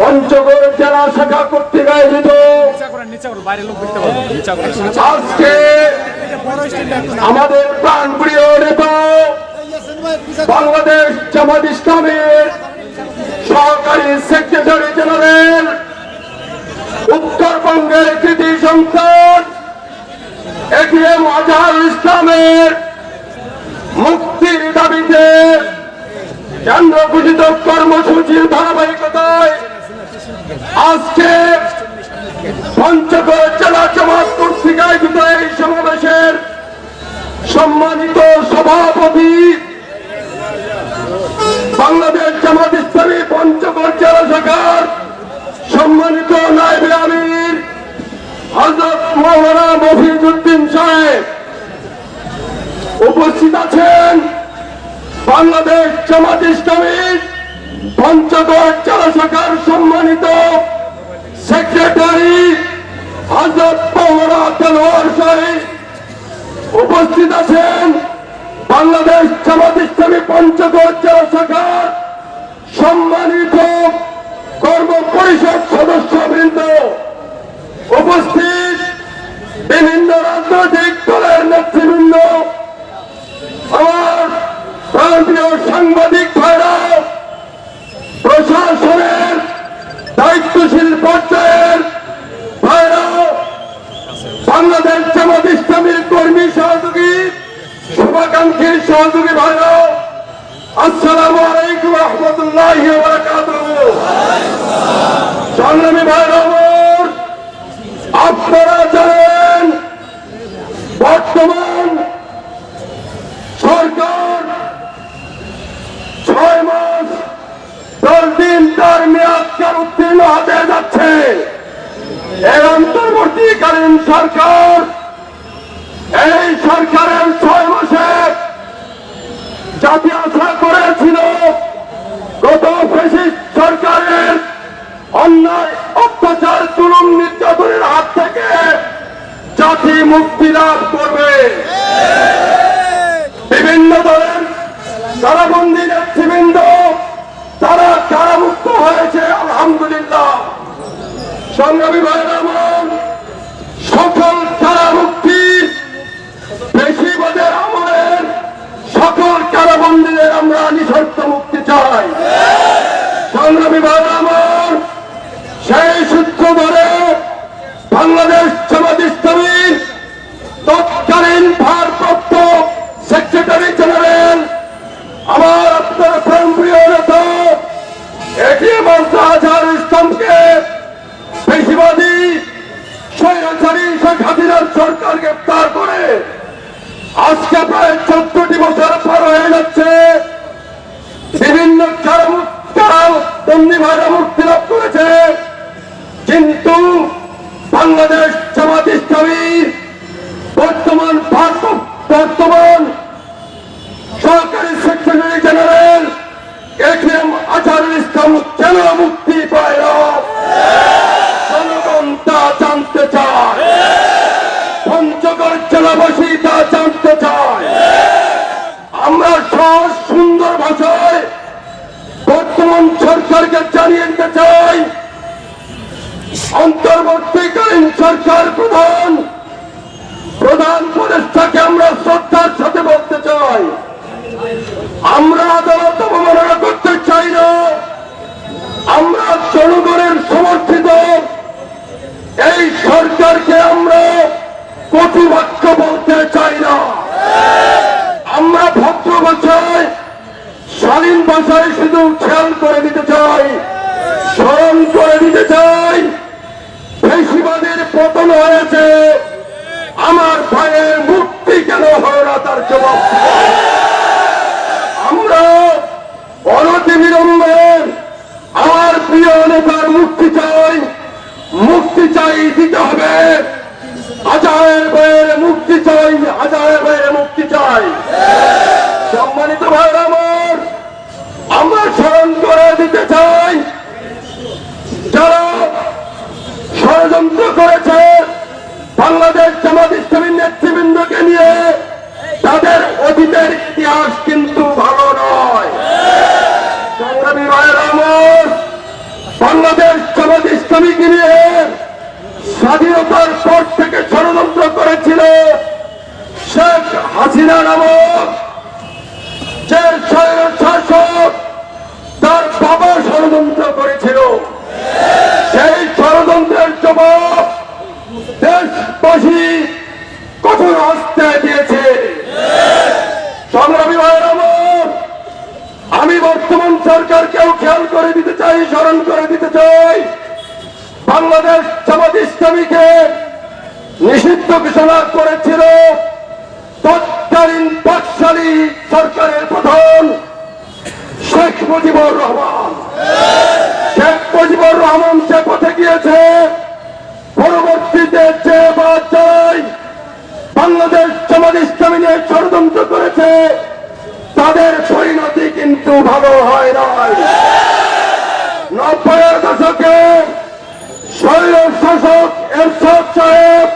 পঞ্চগড় জেলা শাখা কর্তৃক আয়োজিত। আজকে আমাদের প্রাণপ্রিয় নেতা বাংলাদেশ জামাত ইসলামের সহকারী সেক্রেটারি জেনারেল উত্তরবঙ্গের কৃতি সন্তান এটিএম আজহার ইসলামের কেন্দ্র কর্মসূচির ধারাবাহিকতায় আজকে পঞ্চগড় জেলা জামাত কর্তৃক আয়োজিত এই সমাবেশের সম্মানিত সভাপতি বাংলাদেশ জামাত ইসলামী পঞ্চগড় জেলা শাখার সম্মানিত নাইবে আমির হজরত মৌলানা মফিজুদ্দিন সাহেব উপস্থিত আছেন। বাংলাদেশ জামাত ইসলামীর পঞ্চদশ জেলা শাখার সম্মানিত সেক্রেটারি হজরত মৌলানা তেলোয়ার সাহেব উপস্থিত আছেন। বাংলাদেশ জামাত ইসলামী পঞ্চগড় জেলা শাখার সম্মানিত কর্ম পরিষদ সদস্যবৃন্দ উপস্থিত বিভিন্ন রাজনৈতিক দলের নেতৃবৃন্দ আমার প্রান্তীয় সাংবাদিক ভাইরা প্রশাসনের দায়িত্বশীল পর্যায়ের ভাইরা বাংলাদেশ জামাত ইসলামীর কর্মী সহযোগী শুভাকাঙ্ক্ষী সহযোগী ভাইরা আসসালামু আলাইকুম রহমতুল্লাহ সংগ্রামী আমার, আপনারা জানেন বর্তমান সরকার ছয় মাস দশ দিন তার মেয়াদকার উত্তীর্ণ হতে যাচ্ছে। এর অন্তর্বর্তীকালীন সরকার এই সরকারের ছয় মাসে জাতি আশা করেছিল গত সরকারের অন্যায়, অত্যাচার, জুলুম, নির্যাতনের হাত থেকে জাতি মুক্তি লাভ করবে। বিভিন্ন দলের কারাবন্দি নেতৃবৃন্দ, তারা কারামুক্ত হয়েছে, আলহামদুলিল্লাহ। সংগ্রামী ভাইয়ের আমরা নিঃশর্ত মুক্তি চাই। সংগ্রামী ভাইয়ের আমার, সেই সূত্র ধরে বাংলাদেশ জামাত ইসলামীর তৎকালীন ভারপ্রাপ্ত সেক্রেটারি জেনারেল আমার আপনার প্রাণপ্রিয় নেতা, এটিএম আজহার ইসলামকে বেশিবাদী স্বৈরাচারী শেখ হাসিনার সরকার গ্রেপ্তার করে আজকে প্রায় চোদ্দটি বছর পার হয়ে যাচ্ছে। বিভিন্ন বন্দী ভাষা মুক্তি লাভ করেছে। কিন্তু বাংলাদেশ জামাত ইসলামীর বর্তমান ভারত- বর্তমান সরকারি secretary general ATM Azharul Islam কেন মুক্তি পায় না জনগণ তা জানতে চায় পঞ্চগড় জেলাবাসী তা জানতে চায় আমরা সহজ সুন্দর ভাষায় বর্তমান সরকারকে জানিয়ে দিতে চাই। অন্তর্বর্তীকালীন সরকার প্রধান প্রধান উপদেষ্টাকে আমরা শ্রদ্ধার সাথে বলতে চাই। আমরা আদালত অবমাননা করতে চাই না। আমরা জনগণের সমর্থিত। এই সরকারকে আমরা প্রতিবাক্য বলতে চাই না আমরা ভদ্র ভাষায় ভাষায় শুধু খেয়াল করে দিতে চাই, স্মরণ করে দিতে চাই। বেশিবাদের পতন হয়েছে। আমার ভাইয়ের মুক্তি কেন হয় না তার জবাব? আমরা অনতি বিলম্বে আমার প্রিয় নেতার মুক্তি চাই মুক্তি চাই দিতে হবে। হাজার ভাইয়ের মুক্তি চাই হাজার ভাইয়ের মুক্তি চাই। সম্মানিত ভাইয়ের আমার আমরা স্মরণ করে দিতে চাই। যারা ষড়যন্ত্র করেছে বাংলাদেশ জামাত ইসলামী নেতৃবৃন্দকে নিয়ে, তাদের অতীতের ইতিহাস কিন্তু ভালো নয়। বাংলাদেশ জামাত ইসলামীকে নিয়ে স্বাধীনতার পর থেকে ষড়যন্ত্র করেছিল শেখ হাসিনা নামক যে স্বৈর শাসক তার বাবা ষড়যন্ত্র করেছিল সেই ষড়যন্ত্রের জবাব দেশবাসী কঠোর হস্তে দিয়েছে। সংগ্রামী আমি বর্তমান সরকারকেও খেয়াল করে দিতে চাই, স্মরণ করে দিতে চাই। বাংলাদেশ জামাত ইসলামীকে নিষিদ্ধ ঘোষণা করেছিল তৎকালীন পাকশালী সরকারের প্রধান শেখ মুজিবুর রহমান। শেখ মুজিবুর রহমান যে পথে গিয়েছে। বাংলাদেশ নিয়ে ষড়যন্ত্র করেছে, তাদের পরিণতি কিন্তু ভালো হয় নয় নব্বইয়ের দশকে শৈল শাসক এরশাদ সাহেব